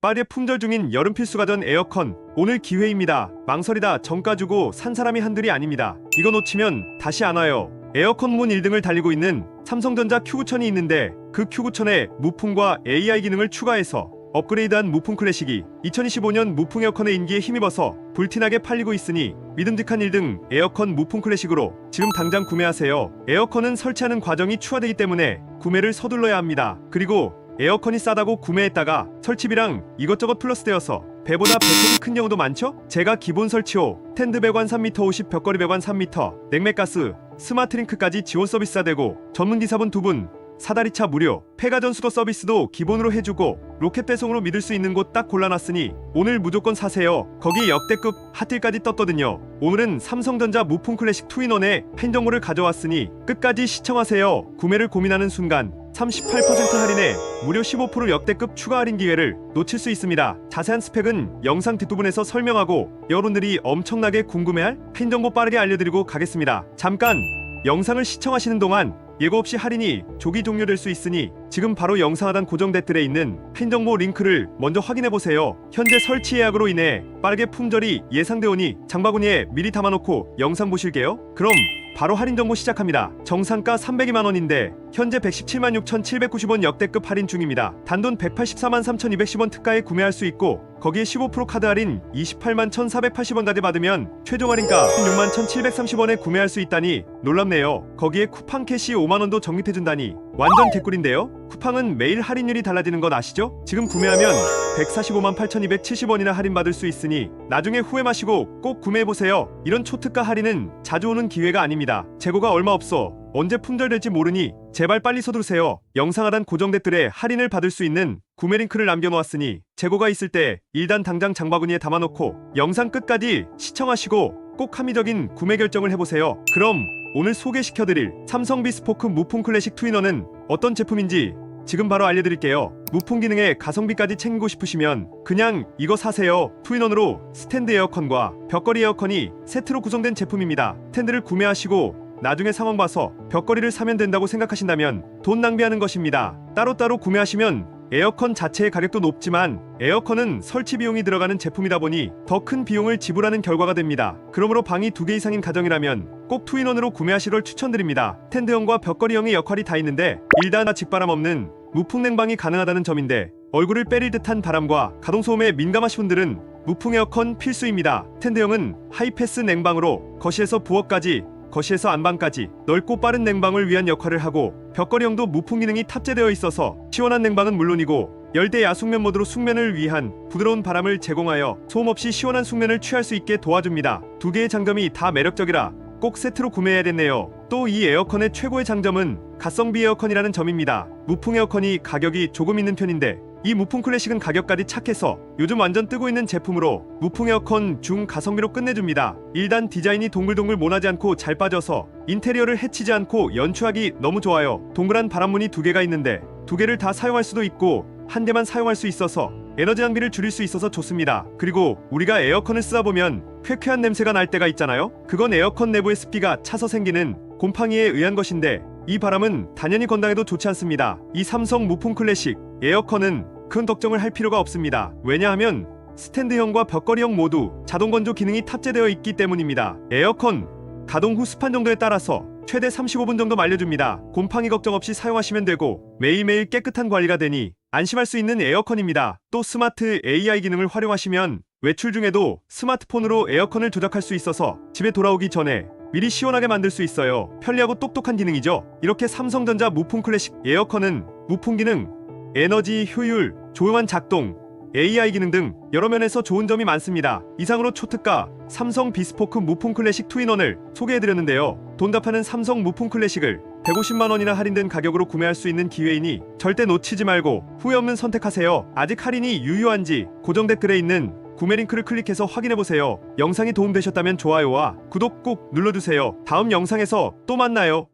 빠르게 품절 중인 여름 필수가 된 에어컨 오늘 기회입니다. 망설이다 정가 주고 산 사람이 한둘이 아닙니다. 이거 놓치면 다시 안 와요. 에어컨 문 1등을 달리고 있는 삼성전자 Q9000이 있는데 그 Q9000에 무풍과 AI 기능을 추가해서 업그레이드한 무풍 클래식이 2025년 무풍 에어컨의 인기에 힘입어서 불티나게 팔리고 있으니 믿음직한 1등 에어컨 무풍 클래식으로 지금 당장 구매하세요. 에어컨은 설치하는 과정이 추가되기 때문에 구매를 서둘러야 합니다. 그리고 에어컨이 싸다고 구매했다가 설치비랑 이것저것 플러스 되어서 배보다 배꼽이 큰 경우도 많죠? 제가 기본 설치호 텐드 배관 3m 50 벽걸이 배관 3m 냉매가스 스마트링크까지 지원 서비스가 되고 전문 기사분 두 분 사다리차 무료 폐가 전수도 서비스도 기본으로 해주고 로켓 배송으로 믿을 수 있는 곳 딱 골라놨으니 오늘 무조건 사세요. 거기 역대급 핫딜까지 떴거든요. 오늘은 삼성전자 무풍 클래식 투인원의 팬정보를 가져왔으니 끝까지 시청하세요. 구매를 고민하는 순간 38% 할인에 무료 15% 역대급 추가 할인 기회를 놓칠 수 있습니다. 자세한 스펙은 영상 뒷부분에서 설명하고 여러분들이 엄청나게 궁금해할 핀 정보 빠르게 알려드리고 가겠습니다. 잠깐 영상을 시청하시는 동안 예고 없이 할인이 조기 종료될 수 있으니 지금 바로 영상 하단 고정 댓글에 있는 핀 정보 링크를 먼저 확인해 보세요. 현재 설치 예약으로 인해 빠르게 품절이 예상되오니 장바구니에 미리 담아놓고 영상 보실게요. 그럼 바로 할인 정보 시작합니다. 정상가 302만 원인데 현재 117만 6,790원 역대급 할인 중입니다. 단돈 184만 3,210원 특가에 구매할 수 있고 거기에 15% 카드 할인 28만 1,480원까지 받으면 최종 할인가 16만 1,730원에 구매할 수 있다니 놀랍네요. 거기에 쿠팡 캐시 5만 원도 적립해 준다니 완전 개꿀인데요. 쿠팡은 매일 할인율이 달라지는 건 아시죠? 지금 구매하면 145만 8,270원이나 할인받을 수 있으니 나중에 후회 마시고 꼭 구매해보세요. 이런 초특가 할인은 자주 오는 기회가 아닙니다. 재고가 얼마 없어 언제 품절될지 모르니 제발 빨리 서두르세요. 영상 하단 고정 댓글에 할인을 받을 수 있는 구매 링크를 남겨놓았으니 재고가 있을 때 일단 당장 장바구니에 담아놓고 영상 끝까지 시청하시고 꼭 합리적인 구매 결정을 해보세요. 그럼 오늘 소개시켜드릴 삼성 비스포크 무풍 클래식 투이너는 어떤 제품인지 지금 바로 알려드릴게요. 무풍 기능에 가성비까지 챙기고 싶으시면 그냥 이거 사세요. 투인원으로 스탠드 에어컨과 벽걸이 에어컨이 세트로 구성된 제품입니다. 스탠드를 구매하시고 나중에 상황 봐서 벽걸이를 사면 된다고 생각하신다면 돈 낭비하는 것입니다. 따로따로 구매하시면 에어컨 자체의 가격도 높지만 에어컨은 설치 비용이 들어가는 제품이다 보니 더 큰 비용을 지불하는 결과가 됩니다. 그러므로 방이 두 개 이상인 가정이라면 꼭 투인원으로 구매하시를 추천드립니다. 텐드형과 벽걸이형의 역할이 다 있는데 일단나 직바람 없는 무풍 냉방이 가능하다는 점인데 얼굴을 빼릴 듯한 바람과 가동소음에 민감하신 분들은 무풍 에어컨 필수입니다. 텐드형은 하이패스 냉방으로 거실에서 부엌까지 거실에서 안방까지 넓고 빠른 냉방을 위한 역할을 하고 벽걸이형도 무풍 기능이 탑재되어 있어서 시원한 냉방은 물론이고 열대 야숙면 모드로 숙면을 위한 부드러운 바람을 제공하여 소음 없이 시원한 숙면을 취할 수 있게 도와줍니다. 두 개의 장점이 다 매력적이라 꼭 세트로 구매해야겠네요. 또 이 에어컨의 최고의 장점은 가성비 에어컨이라는 점입니다. 무풍 에어컨이 가격이 조금 있는 편인데 이 무풍 클래식은 가격까지 착해서 요즘 완전 뜨고 있는 제품으로 무풍 에어컨 중 가성비로 끝내줍니다. 일단 디자인이 동글동글 모나지 않고 잘 빠져서 인테리어를 해치지 않고 연출하기 너무 좋아요. 동그란 바람문이 두 개가 있는데 두 개를 다 사용할 수도 있고 한 대만 사용할 수 있어서 에너지 낭비를 줄일 수 있어서 좋습니다. 그리고 우리가 에어컨을 쓰다 보면 쾌쾌한 냄새가 날 때가 있잖아요. 그건 에어컨 내부의 습기가 차서 생기는 곰팡이에 의한 것인데 이 바람은 단연히 건강에도 좋지 않습니다. 이 삼성 무풍 클래식 에어컨은 큰 걱정을 할 필요가 없습니다. 왜냐하면 스탠드형과 벽걸이형 모두 자동 건조 기능이 탑재되어 있기 때문입니다. 에어컨 가동 후 습한 정도에 따라서 최대 35분 정도 말려줍니다. 곰팡이 걱정 없이 사용하시면 되고 매일매일 깨끗한 관리가 되니 안심할 수 있는 에어컨입니다. 또 스마트 AI 기능을 활용하시면 외출 중에도 스마트폰으로 에어컨을 조작할 수 있어서 집에 돌아오기 전에 미리 시원하게 만들 수 있어요. 편리하고 똑똑한 기능이죠. 이렇게 삼성전자 무풍 클래식 에어컨은 무풍 기능, 에너지 효율, 조용한 작동, AI 기능 등 여러 면에서 좋은 점이 많습니다. 이상으로 초특가 삼성 비스포크 무풍 클래식 투인원을 소개해드렸는데요. 돈답하는 삼성 무풍 클래식을 150만 원이나 할인된 가격으로 구매할 수 있는 기회이니 절대 놓치지 말고 후회 없는 선택하세요. 아직 할인이 유효한지 고정 댓글에 있는 구매 링크를 클릭해서 확인해보세요. 영상이 도움되셨다면 좋아요와 구독 꼭 눌러주세요. 다음 영상에서 또 만나요.